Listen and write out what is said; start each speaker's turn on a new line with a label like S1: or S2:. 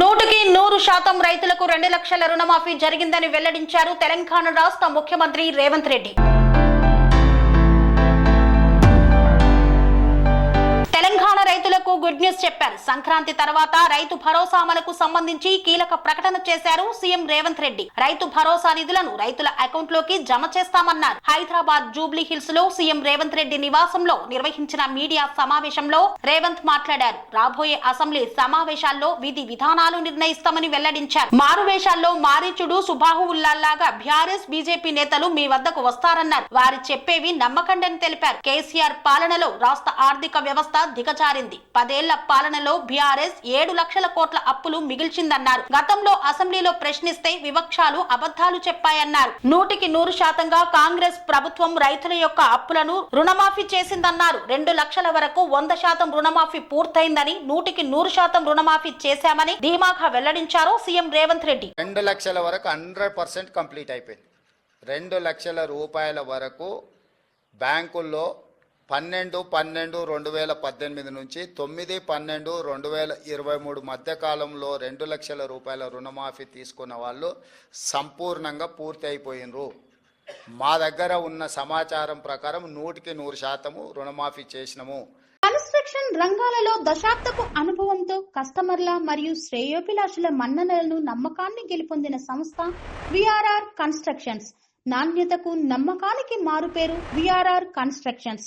S1: నూటికి నూరు శాతం రైతులకు రెండు లక్షల రుణమాఫీ జరిగిందని వెల్లడించారు తెలంగాణ రాష్ట్ర ముఖ్యమంత్రి రేవంత్ రెడ్డి. గుడ్ న్యూస్ చెప్పారు. సంక్రాంతి తర్వాత రైతు భరోసా అమలుకు సంబంధించి కీలక ప్రకటన చేశారు సీఎం రేవంత్ రెడ్డి. రైతు భరోసా నిధులను రైతుల అకౌంట్లోకి జమ చేస్తామన్నారు. హైదరాబాద్ జూబ్లీ హిల్స్లో సీఎం రేవంత్ రెడ్డి నివాసంలో నిర్వహించిన మీడియా సమావేశంలో రేవంత్ మాట్లాడారు. రాబోయే అసెంబ్లీ సమావేశాల్లో విధి విధానాలు నిర్ణయిస్తామని వెల్లడించారు. మారువేషాల్లో మారీచుడు సుబాహువుల్లాగా బీఆర్ఎస్ బీజేపీ నేతలు మీ వద్దకు వస్తారన్నారు. వారు చెప్పేవి నమ్మకండని తెలిపారు. కేసీఆర్ పాలనలో రాష్ట్ర ఆర్థిక వ్యవస్థ దిగజారింది. పదేళ్ళ పాలనలో బీఆర్ఎస్ ఏడు లక్షల కోట్ల అప్పులు మిగిల్చిందన్నారు. గతంలో అసెంబ్లీలో ప్రశ్నిస్తే వివక్షాలు అబద్ధాలు చెప్పాయన్నారు. నూటికి నూరు శాతంగా కాంగ్రెస్ ప్రభుత్వం రైతుల యొక్క అప్పులను రుణమాఫీ చేసిందన్నారు. రెండు లక్షల వరకు వంద శాతం రుణమాఫీ పూర్తయిందని నూటికి నూరు శాతం రుణమాఫీ చేశామని ధీమాగా వెల్లడించారు సీఎం రేవంత్ రెడ్డి.
S2: రెండు లక్షల వరకు హండ్రెడ్ పర్సెంట్ కంప్లీట్ అయిపోయింది. రెండు లక్షల రూపాయల వరకు బ్యాంకుల్లో పన్నెండు పన్నెండు రెండు వేల పద్దెనిమిది నుంచి తొమ్మిది పన్నెండు రెండు వేల ఇరవై మూడు మధ్య కాలంలో రెండు లక్షల రూపాయల రుణమాఫీ తీసుకున్న వాళ్ళు సంపూర్ణంగా పూర్తి అయిపోయినరు. మా దగ్గర ఉన్న సమాచారం ప్రకారం నూటికి నూరు శాతము రుణమాఫీ చేసినము.
S3: కన్స్ట్రక్షన్ రంగాలలో దశాబ్దపు అనుభవంతో కస్టమర్ల మరియు శ్రేయోభిలాషుల మన్ననలను నమ్మకాన్ని గెలుపొందిన సంస్థ విఆర్ఆర్ కన్స్ట్రక్షన్స్. నాణ్యతకు నమ్మకానికి మారుపేరు VRR constructions.